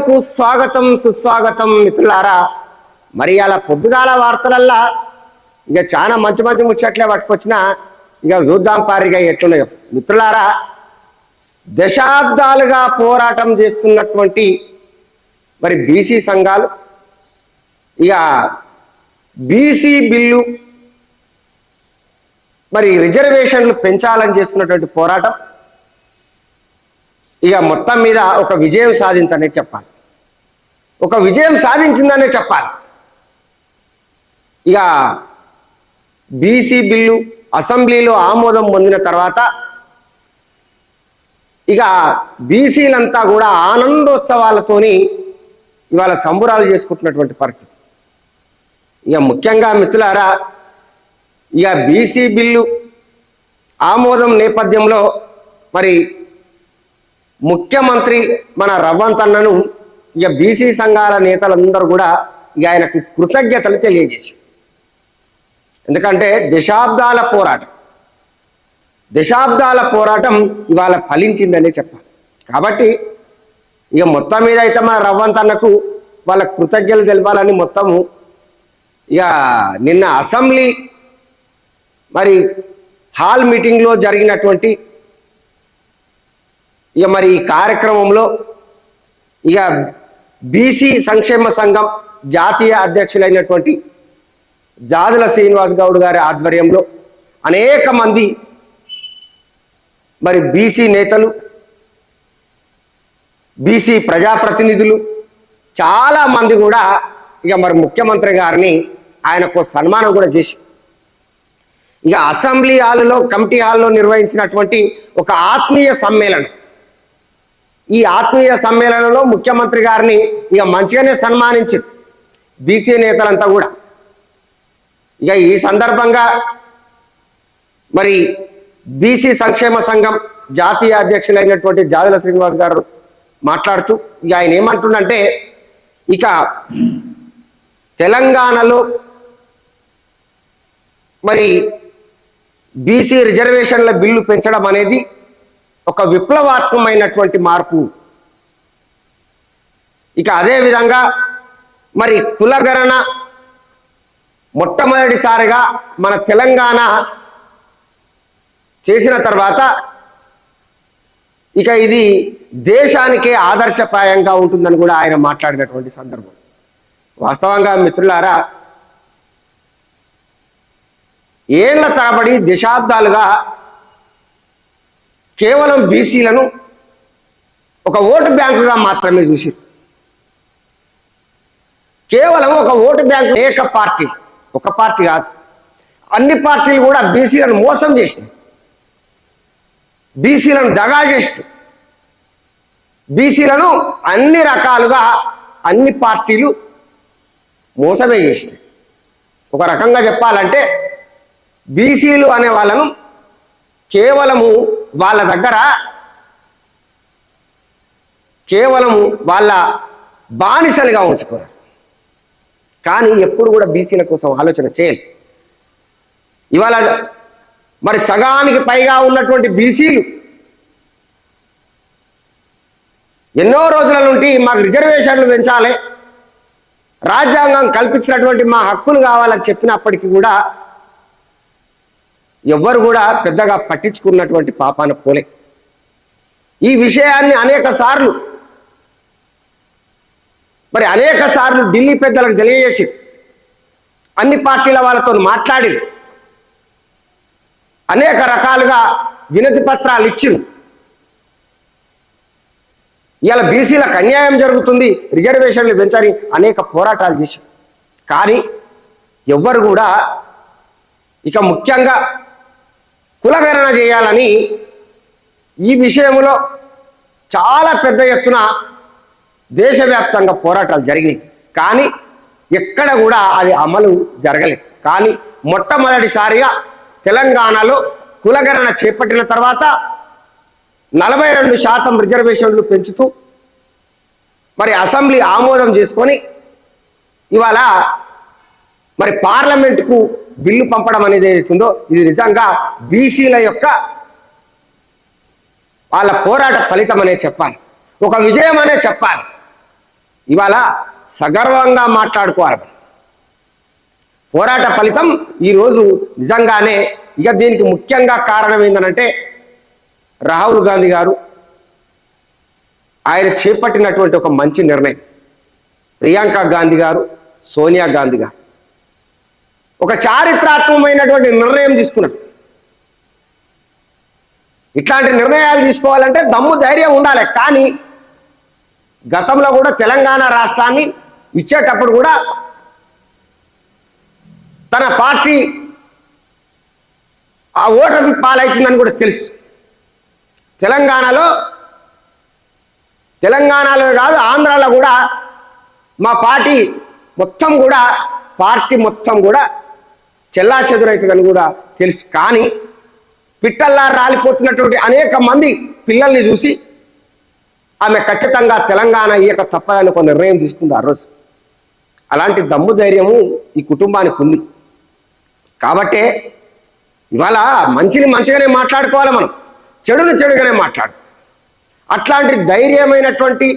YouTube స్వాగతం సుస్వాగతం మిత్రులారా. మరి అలా పొద్దుగాల వార్తలల్లా ఇక చాలా మంచి మంచి ముచ్చట్లే పట్టుకొచ్చిన ఇక చూద్దాం పారిగా ఎట్లున్నాయో. మిత్రులారా దశాబ్దాలుగా పోరాటం చేస్తున్నటువంటి మరి బీసీ సంఘాలు ఇక బీసీ బిల్లు మరి రిజర్వేషన్లు పెంచాలని చేస్తున్నటువంటి పోరాటం ఇక మొత్తం మీద ఒక విజయం సాధించనే చెప్పాలి. ఒక విజయం సాధించిందనే చెప్పాలి. ఇక బీసీ బిల్లు అసెంబ్లీలో ఆమోదం పొందిన తర్వాత ఇక బీసీలంతా కూడా ఆనందోత్సవాలతోని ఇవాళ సంబురాలు చేసుకుంటున్నటువంటి పరిస్థితి. ఇక ముఖ్యంగా మిత్రులారా ఇక బీసీ బిల్లు ఆమోదం నేపథ్యంలో మరి ముఖ్యమంత్రి మన రవ్వంతన్నను ఇక బీసీ సంఘాల నేతలందరూ కూడా ఇక ఆయనకు కృతజ్ఞతలు తెలియజేసి ఎందుకంటే దశాబ్దాల పోరాటం దశాబ్దాల పోరాటం ఇవాళ ఫలించిందనే చెప్పాలి. కాబట్టి ఇక మొత్తం మీద అయితే మన రవ్వంతన్నకు వాళ్ళ కృతజ్ఞతలు తెలపాలని మొత్తము ఇక నిన్న అసెంబ్లీ మరి హాల్ మీటింగ్లో జరిగినటువంటి ఇక మరి ఈ కార్యక్రమంలో ఇక బీసీ సంక్షేమ సంఘం జాతీయ అధ్యక్షులైనటువంటి జాదుల శ్రీనివాస్ గౌడ్ గారి ఆధ్వర్యంలో అనేక మంది మరి బీసీ నేతలు బీసీ ప్రజాప్రతినిధులు చాలా మంది కూడా ఇక మరి ముఖ్యమంత్రి గారిని ఆయనకు సన్మానం కూడా చేసి ఇక అసెంబ్లీ హాల్లో కమిటీ హాల్లో నిర్వహించినటువంటి ఒక ఆత్మీయ సమ్మేళనం ఈ ఆత్మీయ సమ్మేళనంలో ముఖ్యమంత్రి గారిని ఇక మంచిగానే సన్మానించింది బీసీ నేతలంతా కూడా. ఇక ఈ సందర్భంగా మరి బీసీ సంక్షేమ సంఘం జాతీయ అధ్యక్షులైనటువంటి జాదుల శ్రీనివాస్ గారు మాట్లాడుతూ ఇక ఆయన ఏమంటుండంటే ఇక తెలంగాణలో మరి బీసీ రిజర్వేషన్ల బిల్లు పెంచడం అనేది ఒక విప్లవాత్మకమైనటువంటి మార్పు. ఇక అదే విధంగా మరి కులగణన మొట్టమొదటిసారిగా మన తెలంగాణ చేసిన తర్వాత ఇక ఇది దేశానికే ఆదర్శప్రాయంగా ఉంటుందని కూడా ఆయన మాట్లాడినటువంటి సందర్భం. వాస్తవంగా మిత్రులారా ఏళ్ళ తరబడి దశాబ్దాలుగా కేవలం బీసీలను ఒక ఓటు బ్యాంకుగా మాత్రమే చూసి కేవలం ఒక ఓటు బ్యాంకు ఏక పార్టీ ఒక పార్టీ కాదు. అన్ని పార్టీలు కూడా బీసీలను మోసం చేసినాయి. బీసీలను దగా చేసినాయి. బీసీలను అన్ని రకాలుగా అన్ని పార్టీలు మోసమే చేసినాయి. ఒక రకంగా చెప్పాలంటే బీసీలు అనే వాళ్ళను కేవలము వాళ్ళ దగ్గర కేవలం వాళ్ళ బానిసలుగా ఉంచుకోరు. కానీ ఎప్పుడు కూడా బీసీల కోసం ఆలోచన చేయాలి ఇవాళ మరి సగానికి పైగా ఉన్నటువంటి బీసీలు ఎన్నో రోజుల నుండి మాకు రిజర్వేషన్లు పెంచాలి. రాజ్యాంగం కల్పించినటువంటి మా హక్కులు కావాలని చెప్పినప్పటికీ కూడా ఎవ్వరు కూడా పెద్దగా పట్టించుకున్నటువంటి పాపాన పోలే. ఈ విషయాన్ని అనేక సార్లు మరి అనేక సార్లు ఢిల్లీ పెద్దలకు తెలియజేసి అన్ని పార్టీల వాళ్ళతో మాట్లాడి అనేక రకాలుగా వినతి పత్రాలు ఇచ్చింది ఇలా బీసీలకు అన్యాయం జరుగుతుంది రిజర్వేషన్లు పెంచని అనేక పోరాటాలు చేసి. కానీ ఎవ్వరు కూడా ఇక ముఖ్యంగా కులగణన చేయాలని ఈ విషయంలో చాలా పెద్ద ఎత్తున దేశవ్యాప్తంగా పోరాటాలు జరిగినాయి. కానీ ఎక్కడ కూడా అది అమలు జరగలేదు. కానీ మొట్టమొదటిసారిగా తెలంగాణలో కులగణన చేపట్టిన తర్వాత నలభై రెండు శాతం రిజర్వేషన్లు పెంచుతూ మరి అసెంబ్లీ ఆమోదం చేసుకొని ఇవాళ మరి పార్లమెంటుకు బిల్లు పంపడం అనేది ఏదైతుందో ఇది నిజంగా బీసీల యొక్క వాళ్ళ పోరాట ఫలితం అనే చెప్పాలి. ఒక విజయం అనే చెప్పాలి. ఇవాళ సగర్వంగా మాట్లాడుకోవాలి. పోరాట ఫలితం ఈరోజు నిజంగానే ఇక దీనికి ముఖ్యంగా కారణం ఏంటంటే రాహుల్ గాంధీ గారు ఆయన చేపట్టినటువంటి ఒక మంచి నిర్ణయం. ప్రియాంక గాంధీ గారు సోనియా గాంధీ గారు. ఒక చారిత్రాత్మకమైనటువంటి నిర్ణయం తీసుకున్నాడు. ఇట్లాంటి నిర్ణయాలు తీసుకోవాలంటే దమ్ము ధైర్యం ఉండాలి. కానీ గతంలో కూడా తెలంగాణ రాష్ట్రాన్ని ఇచ్చేటప్పుడు కూడా తన పార్టీ ఆ ఓటమి పాలవుతుందని కూడా తెలుసు. తెలంగాణలో తెలంగాణలో కాదు ఆంధ్రాలో కూడా మా పార్టీ మొత్తం కూడా పార్టీ మొత్తం కూడా చెల్లా చెదురైతుందని కూడా తెలుసు. కానీ పిట్టల్లా రాలిపోతున్నటువంటి అనేక మంది పిల్లల్ని చూసి ఆమె ఖచ్చితంగా తెలంగాణ ఇయ్యక తప్పదని ఒక నిర్ణయం తీసుకుంది ఆ రోజు. అలాంటి దమ్ము ధైర్యము ఈ కుటుంబానికి ఉంది. కాబట్టే ఇవాళ మంచిని మంచిగానే మాట్లాడుకోవాలి మనం చెడును చెడుగానే మాట్లాడు. అట్లాంటి ధైర్యమైనటువంటి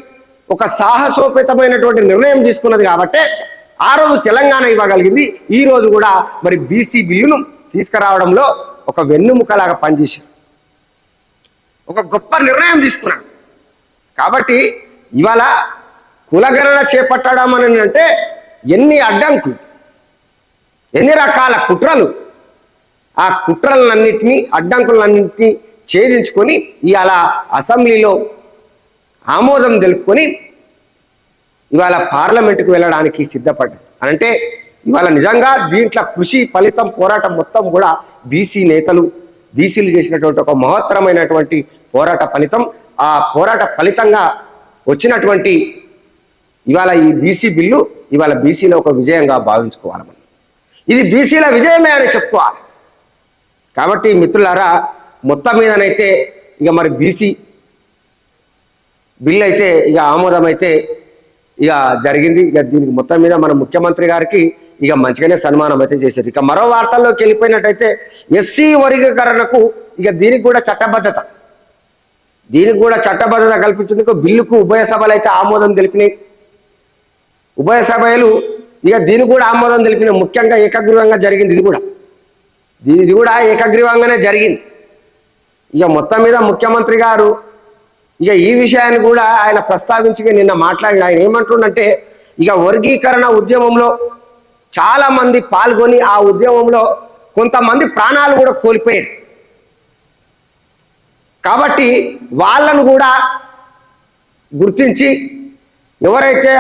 ఒక సాహసోపేతమైనటువంటి నిర్ణయం తీసుకున్నది కాబట్టే ఆ రోజు తెలంగాణ ఇవ్వగలిగింది. ఈ రోజు కూడా మరి బీసీ బిల్లును తీసుకురావడంలో ఒక వెన్నుముకలాగా పనిచేశారు. ఒక గొప్ప నిర్ణయం తీసుకున్నాడు కాబట్టి ఇవాళ కులగణన చేపట్టడం అని అంటే ఎన్ని అడ్డంకులు ఎన్ని రకాల కుట్రలు ఆ కుట్రలన్నింటినీ అడ్డంకులన్నింటినీ ఛేదించుకొని ఇవాళ అసెంబ్లీలో ఆమోదం తెలుపుకొని ఇవాళ పార్లమెంటుకు వెళ్ళడానికి సిద్ధపడ్డారు. అంటే ఇవాళ నిజంగా దీంట్లో కృషి ఫలితం పోరాటం మొత్తం కూడా బీసీ నేతలు బీసీలు చేసినటువంటి ఒక మహత్తరమైనటువంటి పోరాట ఫలితం. ఆ పోరాట ఫలితంగా వచ్చినటువంటి ఇవాళ ఈ బీసీ బిల్లు ఇవాళ బీసీలో ఒక విజయంగా భావించుకోవాలి మనం. ఇది బీసీల విజయమే అని చెప్పుకోవాలి. కాబట్టి మిత్రులారా మొత్తం మీదనైతే ఇక మరి బీసీ బిల్ అయితే ఇక ఆమోదం అయితే ఇక జరిగింది. ఇక దీనికి మొత్తం మీద మన ముఖ్యమంత్రి గారికి ఇక మంచిగానే సన్మానం అయితే చేశారు. ఇక మరో వార్తల్లోకి వెళ్ళిపోయినట్టయితే ఎస్సీ వర్గీకరణకు ఇక దీనికి కూడా చట్టబద్ధత. దీనికి కూడా చట్టబద్ధత కల్పించేందుకు బిల్లుకు ఉభయ సభలు అయితే ఆమోదం తెలిపినాయి. ఉభయ సభలు ఇక దీనికి కూడా ఆమోదం తెలిపినాయి. ముఖ్యంగా ఏకగ్రీవంగా జరిగింది ఇది కూడా. ఇది ఇది కూడా ఏకగ్రీవంగానే జరిగింది. ఇక మొత్తం మీద ముఖ్యమంత్రి గారు ఇక ఈ విషయాన్ని కూడా ఆయన ప్రస్తావించి నిన్న మాట్లాడిన ఆయన ఏమంటుండంటే ఇక వర్గీకరణ ఉద్యమంలో చాలా మంది పాల్గొని ఆ ఉద్యమంలో కొంతమంది ప్రాణాలు కూడా కోల్పోయారు. కాబట్టి వాళ్ళను కూడా గుర్తించి ఎవరైతే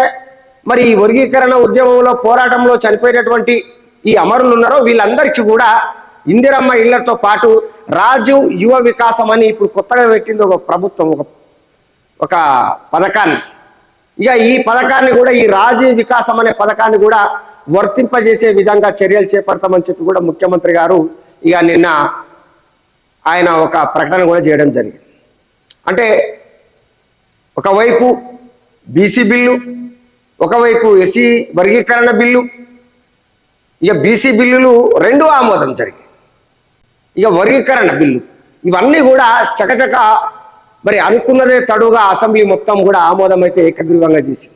మరి ఈ వర్గీకరణ ఉద్యమంలో పోరాటంలో చనిపోయినటువంటి ఈ అమరులు ఉన్నారో వీళ్ళందరికీ కూడా ఇందిరమ్మ ఇళ్ళతో పాటు రాజీవ్ యువ వికాసం అని ఇప్పుడు కొత్తగా పెట్టింది ఒక ప్రభుత్వం ఒక ఒక పథకాన్ని. ఇక ఈ పథకాన్ని కూడా ఈ రాజీవ్ వికాసం అనే పథకాన్ని కూడా వర్తింపజేసే విధంగా చర్యలు చేపడతామని చెప్పి కూడా ముఖ్యమంత్రి గారు ఇక నిన్న ఆయన ఒక ప్రకటన కూడా చేయడం జరిగింది. అంటే ఒకవైపు బీసీ బిల్లు ఒకవైపు ఎస్సీ వర్గీకరణ బిల్లు ఇక బీసీ బిల్లులు రెండు ఆమోదం జరిగాయి. ఇక వర్గీకరణ బిల్లు ఇవన్నీ కూడా చకచక మరి అనుకున్నదే తడుగా అసెంబ్లీ మొత్తం కూడా ఆమోదం అయితే ఏకగ్రీవంగా చేసింది.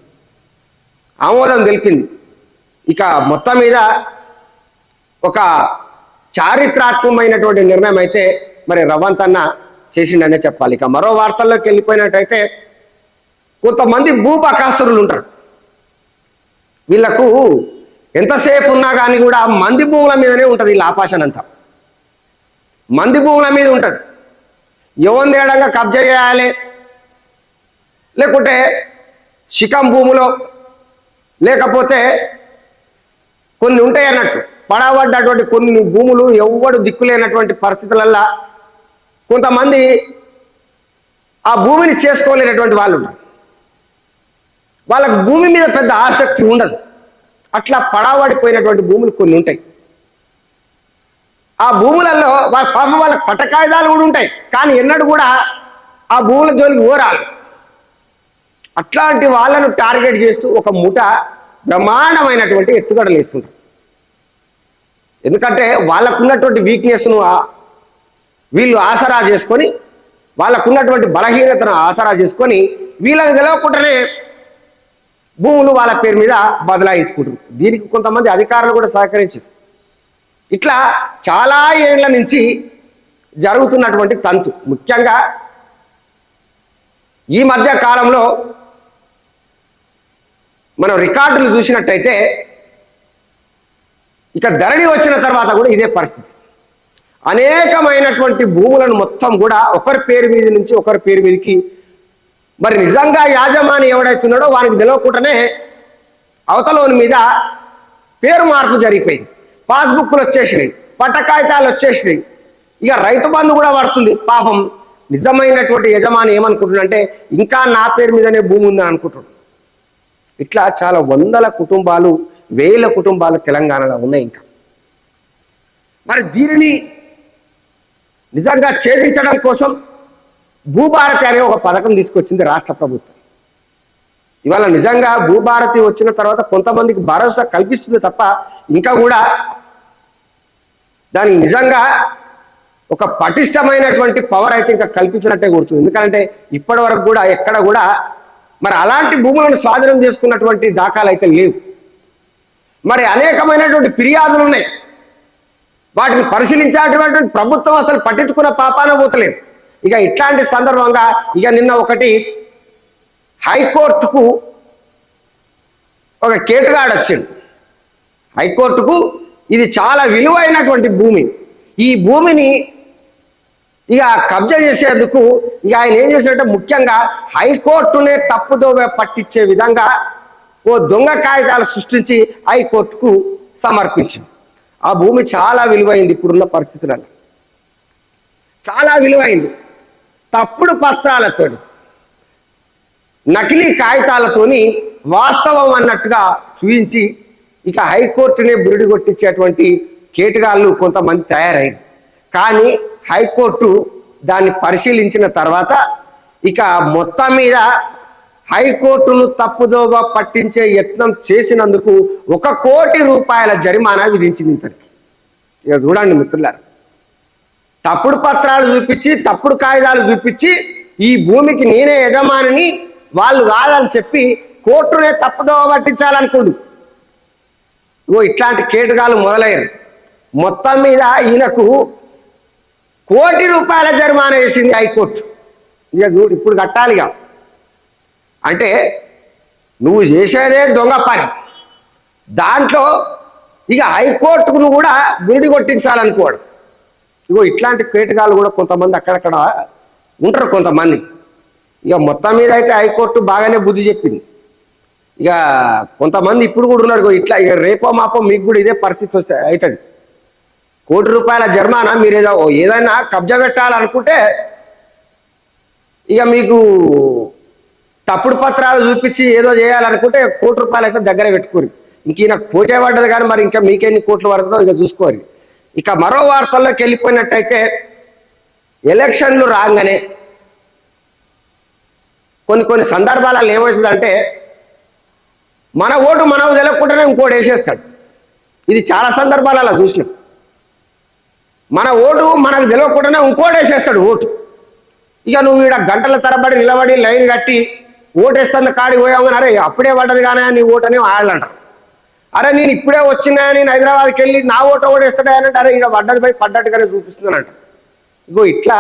ఆమోదం తెలిపింది ఇక మొత్తం మీద ఒక చారిత్రాత్మకమైనటువంటి నిర్ణయం అయితే మరి రవంత్ అన్న చేసిండనే చెప్పాలి. ఇక మరో వార్తల్లోకి వెళ్ళిపోయినట్టయితే కొంతమంది భూపకాసురులు ఉంటారు. వీళ్ళకు ఎంతసేపు ఉన్నా కానీ కూడా మంది భూముల మీదనే ఉంటుంది వీళ్ళ ఆపాషన్ అంతా మంది భూముల మీద ఉంటుంది. ఎవరి తేడంగా కబ్జా చేయాలి? లేకుంటే శిఖం భూములో లేకపోతే కొన్ని ఉంటాయి అన్నట్టు. పడబడ్డటువంటి కొన్ని భూములు ఎవ్వడు దిక్కులేనటువంటి పరిస్థితులల్లో కొంతమంది ఆ భూమిని చేసుకోలేనటువంటి వాళ్ళు ఉంటారు వాళ్ళకు భూమి మీద పెద్ద ఆసక్తి ఉండదు. అట్లా పడబడిపోయినటువంటి భూములు కొన్ని ఉంటాయి. ఆ భూములలో వాళ్ళ పాప వాళ్ళకి పట్టకాయిదాలు కూడా ఉంటాయి. కానీ ఎన్నడూ కూడా ఆ భూముల జోలికి ఓరాలి అట్లాంటి వాళ్ళను టార్గెట్ చేస్తూ ఒక ముఠ బ్రహ్మాండమైనటువంటి ఎత్తుగడలు ఇస్తుంటారు ఎందుకంటే వాళ్ళకున్నటువంటి వీక్నెస్ను వీళ్ళు ఆసరా చేసుకొని వాళ్ళకున్నటువంటి బలహీనతను ఆసరా చేసుకొని వీళ్ళకి తెలవకుండానే భూములు వాళ్ళ పేరు మీద బదలాయించుకుంటారు దీనికి కొంతమంది అధికారులు కూడా సహకరించారు. ఇట్లా చాలా ఏళ్ళ నుంచి జరుగుతున్నటువంటి తంతు. ముఖ్యంగా ఈ మధ్య కాలంలో మనం రికార్డులు చూసినట్టయితే ఇక ధరణి వచ్చిన తర్వాత కూడా ఇదే పరిస్థితి. అనేకమైనటువంటి భూములను మొత్తం కూడా ఒకరి పేరు మీద నుంచి ఒకరి పేరు మీదకి మరి నిజంగా యాజమాని ఎవడైతున్నాడో వానికి తెలియకుండానే అవతలోని మీద పేరు మార్పు జరిగిపోయింది. పాస్బుక్లు వచ్చేసినాయి పట్టకాయితాలు వచ్చేసినాయి. ఇక రైతు బంధు కూడా పడుతుంది. పాపం నిజమైనటువంటి యజమాని ఏమనుకుంటున్నాడంటే ఇంకా నా పేరు మీదనే భూమి ఉందని అనుకుంటున్నాడు. ఇట్లా చాలా వందల కుటుంబాలు వేల కుటుంబాలు తెలంగాణలో ఉన్నాయి ఇంకా. మరి దీనిని నిజంగా ఛేదించడం కోసం భూభారతి అనే ఒక పథకం తీసుకొచ్చింది రాష్ట్ర ప్రభుత్వం. ఇవాళ నిజంగా భూభారతి వచ్చిన తర్వాత కొంతమందికి భరోసా కల్పిస్తుంది తప్ప ఇంకా కూడా దానికి నిజంగా ఒక పటిష్టమైనటువంటి పవర్ అయితే ఇంకా కల్పించినట్టే గుర్తుంది. ఎందుకంటే ఇప్పటి వరకు కూడా ఎక్కడ కూడా మరి అలాంటి భూములను స్వాధీనం చేసుకున్నటువంటి దాఖలు అయితే లేవు. మరి అనేకమైనటువంటి ఫిర్యాదులు ఉన్నాయి. వాటిని పరిశీలించేటువంటి ప్రభుత్వం అసలు పట్టించుకున్న పాపాన పోతలేదు. ఇక ఇట్లాంటి సందర్భంగా ఇక నిన్న ఒకటి హైకోర్టుకు ఒక కేటుగాడు వచ్చిండు. హైకోర్టుకు ఇది చాలా విలువైనటువంటి భూమి. ఈ భూమిని ఇక కబ్జా చేసేందుకు ఇక ఆయన ఏం చేశాడంటే ముఖ్యంగా హైకోర్టునే తప్పుదోవ పట్టించే విధంగా ఓ దొంగ కాగితాలు సృష్టించి హైకోర్టుకు సమర్పించింది ఆ భూమి చాలా విలువైంది ఇప్పుడున్న పరిస్థితులలో. చాలా విలువైంది. తప్పుడు పత్రాలతోటి నకిలీ కాగితాలతోని వాస్తవం అన్నట్టుగా చూయించి ఇక హైకోర్టునే బురిడి కొట్టించేటువంటి కేటగాళ్ళు కొంతమంది తయారయ్యారు కానీ హైకోర్టు దాన్ని పరిశీలించిన తర్వాత ఇక మొత్తం మీద హైకోర్టును తప్పుదోవ పట్టించే యత్నం చేసినందుకు ఒక కోటి రూపాయల జరిమానా విధించింది ఇతనికి. ఇక చూడండి మిత్రులారు. తప్పుడు పత్రాలు చూపించి తప్పుడు కాగితాలు చూపించి ఈ భూమికి నేనే యజమానిని వాళ్ళు కాదని చెప్పి కోర్టునే తప్పుదోవ పట్టించాలనుకోండు. ఓ ఇట్లాంటి కేటకాలు మొదలయ్యారు. మొత్తం మీద ఈయనకు కోటి రూపాయల జరిమానా వేసింది హైకోర్టు. ఇక చూడు ఇప్పుడు కట్టాలిగా. అంటే నువ్వు చేసేదే దొంగ పని. దాంట్లో ఇక హైకోర్టుకు కూడా బురిడి కొట్టించాలనుకోడు. ఇగో ఇట్లాంటి కేటకాలు కూడా కొంతమంది అక్కడక్కడ ఉంటారు కొంతమంది. ఇక మొత్తం మీద అయితే హైకోర్టు బాగానే బుద్ధి చెప్పింది. ఇక కొంతమంది ఇప్పుడు కూడా ఉన్నారు ఇట్లా ఇక రేపో మాపో మీకు కూడా ఇదే పరిస్థితి వస్తే అవుతుంది కోటి రూపాయల జరిమానా మీరు ఏదో ఏదైనా కబ్జా పెట్టాలనుకుంటే ఇక మీకు తప్పుడు పత్రాలు చూపించి ఏదో చేయాలనుకుంటే కోటి రూపాయలు అయితే దగ్గర పెట్టుకోరు. ఇంక ఈయన పోటే పడ్డది కానీ మరి ఇంకా మీకెన్ని కోట్లు పడుతుందో ఇక చూసుకోరు. ఇక మరో వార్తల్లోకి వెళ్ళిపోయినట్టయితే ఎలక్షన్లు రాగానే కొన్ని కొన్ని సందర్భాలలో ఏమవుతుందంటే మన ఓటు మనకు తెలియకుండానే ఇంకోటి వేసేస్తాడు. ఇది చాలా సందర్భాలలో చూసినాం. మన ఓటు మనకు తెలియకుండానే ఇంకోటి వేసేస్తాడు ఓటు. ఇక నువ్వు ఈడ గంటల తరబడి నిలబడి లైన్ కట్టి ఓటేస్తున్న కాడి పోయావు అరే అప్పుడే పడ్డది కానీ నీ ఓటు అని అరే నేను ఇప్పుడే వచ్చినా నేను హైదరాబాద్కి వెళ్ళి నా ఓటు ఓటేస్తాడా అని అంటే అరే ఇక్కడ పడ్డది పోయి పడ్డట్టుగానే చూపిస్తున్నానంట. ఇగో ఇట్లా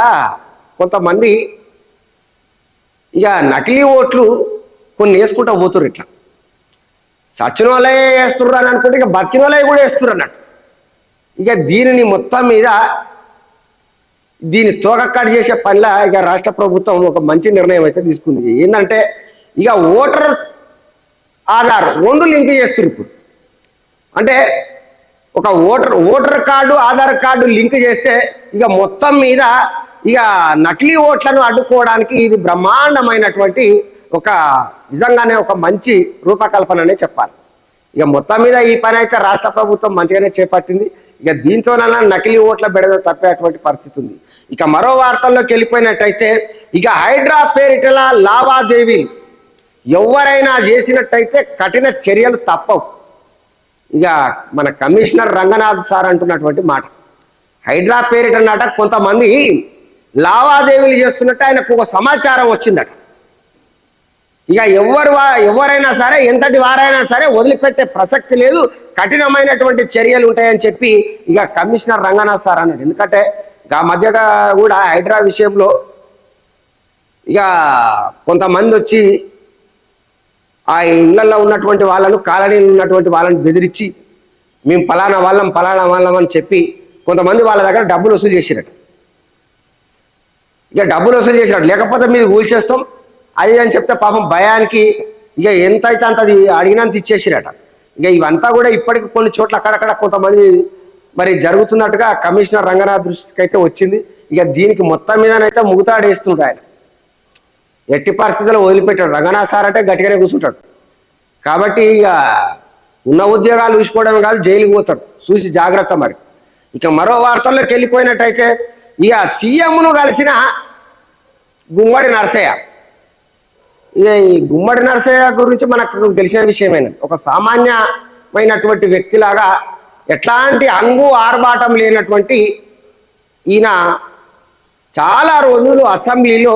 కొంతమంది ఇక నకిలీ ఓట్లు కొన్ని వేసుకుంటా పోతుర్రు ఇట్లా. సచిన వాళ్ళే వేస్తుర్రు అని అనుకుంటే ఇక బతికిన వాళ్ళే కూడా వేస్తుర్రు అన్నట్టు ఇక దీనిని మొత్తం మీద దీని తోకక్కడి చేసే పనిలా ఇక రాష్ట్ర ప్రభుత్వం ఒక మంచి నిర్ణయం అయితే తీసుకుంది. ఏంటంటే ఇక ఓటర్ ఆధార్ రెండు లింక్ చేస్తున్నారు ఇప్పుడు. అంటే ఒక voter voter card Aadhaar card link చేస్తే ఇక మొత్తం మీద ఇక నకిలీ ఓట్లను అడ్డుకోవడానికి ఇది బ్రహ్మాండమైనటువంటి ఒక నిజంగానే ఒక మంచి రూపకల్పననే చెప్పాలి. ఇక మొత్తం మీద ఈ పని అయితే రాష్ట్ర ప్రభుత్వం మంచిగానే చేపట్టింది. ఇక దీంతోనైనా నకిలీ ఓట్ల బెడద తప్పేటువంటి పరిస్థితి ఉంది. ఇక మరో వార్తల్లోకి వెళ్ళిపోయినట్టయితే ఇక హైడ్రా పేరిటల లావాదేవీ ఎవరైనా చేసినట్టయితే కఠిన చర్యలు తప్పవు. ఇక మన కమిషనర్ రంగనాథ్ సార్ అంటున్నటువంటి మాట. హైడ్రా పేరిట కొంతమంది లావాదేవీలు చేస్తున్నట్టు ఆయనకు ఒక సమాచారం వచ్చిందట. ఇక ఎవరు ఎవరైనా సరే ఎంతటి వారైనా సరే వదిలిపెట్టే ప్రసక్తి లేదు కఠినమైనటువంటి చర్యలు ఉంటాయని చెప్పి ఇక కమిషనర్ రంగనాథ్ సార్ అన్నాడు. ఎందుకంటే ఆ మధ్యగా కూడా హైడ్రా విషయంలో ఇక కొంతమంది వచ్చి ఆ ఇళ్ళలో ఉన్నటువంటి వాళ్ళను కాలనీలో ఉన్నటువంటి వాళ్ళని బెదిరించి మేము పలానా వాళ్ళం పలానా వాళ్ళం అని చెప్పి కొంతమంది వాళ్ళ దగ్గర డబ్బులు వసూలు చేసిరట. ఇక డబ్బులు వసూలు చేసినట్టు లేకపోతే మీరు కూల్చేస్తాం అది అని చెప్తే పాపం భయానికి ఇక ఎంత అయితే అంత అది అడిగినంత ఇచ్చేసిరట. ఇక ఇవంతా కూడా ఇప్పటికి కొన్ని చోట్ల అక్కడక్కడ కొంతమంది మరి జరుగుతున్నట్టుగా కమిషనర్ రంగనాథ్ దృష్టికి అయితే వచ్చింది. ఇక దీనికి మొత్తం మీదనైతే ముగుతాడేస్తుంటాడు ఆయన. ఎట్టి పరిస్థితుల్లో వదిలిపెట్టాడు. రంగనాథ్ సార్ అంటే గట్టిగానే కూర్చుంటాడు కాబట్టి ఇక ఉన్న ఉద్యోగాలు చూసిపోవడమే కాదు జైలుకి పోతాడు. చూసి జాగ్రత్త మరి. ఇక మరో వార్తల్లోకి వెళ్ళిపోయినట్టయితే ఇక సీఎంను కలిసిన గుమ్మడి నరసయ్య. ఇక ఈ గుమ్మడి నరసయ్య గురించి మనకు తెలిసిన విషయమైన? ఒక సామాన్యమైనటువంటి వ్యక్తిలాగా ఎట్లాంటి అంగు ఆర్భాటం లేనటువంటి ఈయన చాలా రోజులు అసెంబ్లీలో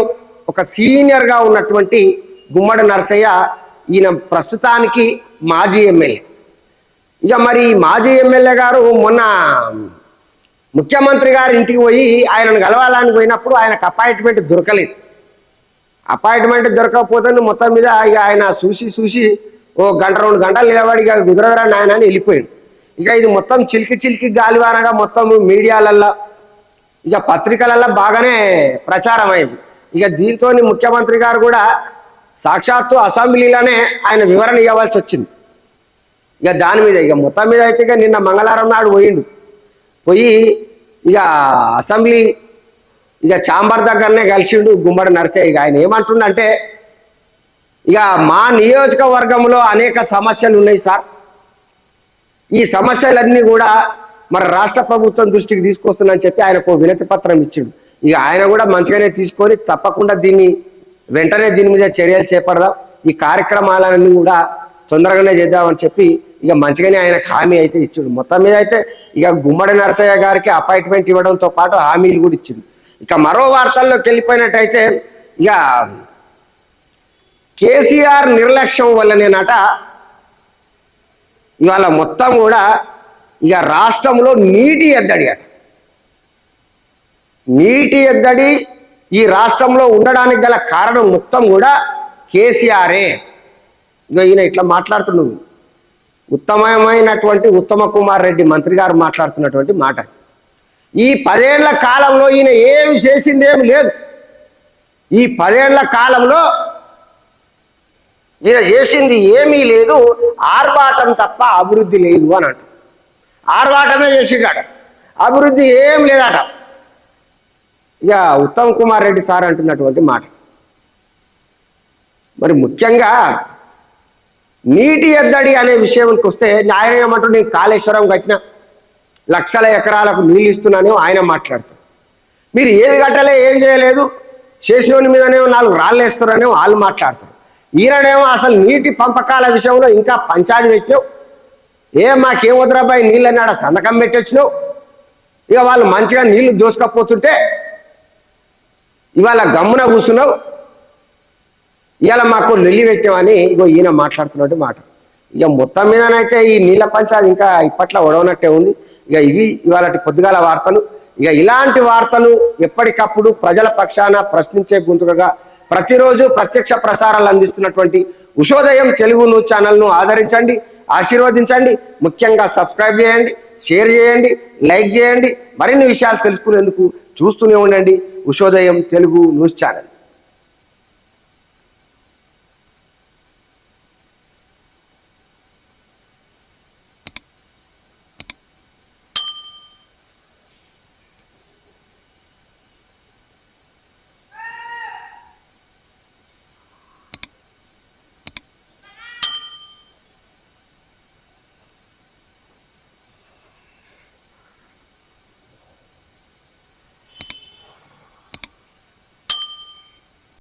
ఒక సీనియర్గా ఉన్నటువంటి గుమ్మడి నరసయ్య ఈయన ప్రస్తుతానికి మాజీ ఎమ్మెల్యే. ఇక మరి మాజీ ఎమ్మెల్యే గారు మొన్న ముఖ్యమంత్రి గారి ఇంటికి పోయి ఆయనను కలవాలని పోయినప్పుడు ఆయనకు అపాయింట్మెంట్ దొరకలేదు. అపాయింట్మెంట్ దొరకకపోతే మొత్తం మీద ఇక ఆయన చూసి చూసి ఓ గంట రెండు గంటలు నిలబడి ఇక కుదరదరా నాయన అని వెళ్ళిపోయాడు. ఇక ఇది మొత్తం చిలికి చిలికి గాలివానగా మొత్తం మీడియాలల్లో ఇక పత్రికలల్లో బాగానే ప్రచారం అయింది ఇక దీంతో ముఖ్యమంత్రి గారు కూడా సాక్షాత్తు అసెంబ్లీలోనే ఆయన వివరణ ఇవ్వాల్సి వచ్చింది. ఇక దాని మీద ఇక మొత్తం మీద అయితే ఇక నిన్న మంగళవారం నాడు పోయిండు. పోయి ఇక అసెంబ్లీ ఇక చాంబర్ దగ్గరనే కలిసిండు గుమ్మడి నరసయ్య. ఇక ఆయన ఏమంటుండంటే ఇక మా నియోజకవర్గంలో అనేక సమస్యలు ఉన్నాయి సార్. ఈ సమస్యలన్నీ కూడా మరి రాష్ట్ర ప్రభుత్వం దృష్టికి తీసుకొస్తున్నా అని చెప్పి ఆయనకు వినతి పత్రం ఇచ్చిండు. ఇక ఆయన కూడా మంచిగానే తీసుకొని తప్పకుండా దీన్ని వెంటనే దీని మీద చర్యలు చేపడదాం. ఈ కార్యక్రమాలన్నీ కూడా తొందరగానే చేద్దామని చెప్పి ఇక మంచిగానే ఆయన హామీ అయితే ఇచ్చిండు. మొత్తం మీద అయితే ఇక గుమ్మడి నరసయ్య గారికి అపాయింట్మెంట్ ఇవ్వడంతో పాటు హామీలు కూడా ఇచ్చింది. ఇక మరో వార్తల్లోకి వెళ్ళిపోయినట్టయితే ఇక కేసీఆర్ నిర్లక్ష్యం వల్లనేనట ఇవాళ మొత్తం కూడా ఇక రాష్ట్రంలో నీటి ఎద్దడి అట. నీటి ఎద్దడి ఈ రాష్ట్రంలో ఉండడానికి గల కారణం మొత్తం కూడా కేసీఆరే. ఇక ఈయన ఇట్లా మాట్లాడుతున్నాడు. ఉత్తమమైనటువంటి ఉత్తమ కుమార్ రెడ్డి మంత్రి గారు మాట్లాడుతున్నటువంటి మాట. ఈ పదేళ్ళ కాలంలో ఈయన ఏమి చేసిందేమి లేదు. ఈ పదేళ్ళ కాలంలో ఈయన చేసింది ఏమీ లేదు ఆర్భాటం తప్ప అభివృద్ధి లేదు అని అంట ఆర్భాటమే చేసిండట. అభివృద్ధి ఏం లేదట. ఇక ఉత్తమ్ కుమార్ రెడ్డి సార్ అంటున్నటువంటి మాట. మరి ముఖ్యంగా నీటి ఎద్దడి అనే విషయంకి వస్తే ఆయన ఏమంటాడు నేను కాళేశ్వరం కట్టిన లక్షల ఎకరాలకు నీళ్ళు ఇస్తున్నానేమో ఆయన మాట్లాడుతారు మీరు ఏది కట్టలే ఏం చేయలేదు చేసిన మీదనేమో నాలుగు రాళ్ళు వేస్తున్నారనేమో వాళ్ళు మాట్లాడతారు ఈయననేమో అసలు నీటి పంపకాల విషయంలో ఇంకా పంచాయతీ పెట్టినావు. ఏ మాకేం వద్దురాబాయి నీళ్ళని ఆడ సంతకం పెట్టొచ్చినావు? ఇక వాళ్ళు మంచిగా నీళ్ళు దోసుకపోతుంటే ఇవాళ గమ్మున కూర్చున్నావు. ఇవాళ మాకు నెల్లి పెట్టామని ఇగో ఈయన మాట్లాడుతున్నట్టు మాట. ఇక మొత్తం మీదనైతే ఈ నీళ్ళ పంచాది ఇంకా ఇప్పట్లో ఒడవనట్టే ఉంది. ఇక ఇవి ఇవాళ పొద్దుగాల వార్తలు. ఇక ఇలాంటి వార్తలు ఎప్పటికప్పుడు ప్రజల పక్షాన ప్రశ్నించే గొంతుకగా ప్రతిరోజు ప్రత్యక్ష ప్రసారాలు అందిస్తున్నటువంటి ఉషోదయం తెలుగు న్యూస్ ఛానల్ను ఆదరించండి ఆశీర్వదించండి ముఖ్యంగా సబ్స్క్రైబ్ చేయండి షేర్ చేయండి లైక్ చేయండి మరిన్ని విషయాలు తెలుసుకునేందుకు చూస్తూనే ఉండండి ఉషోదయం తెలుగు న్యూస్ ఛానల్.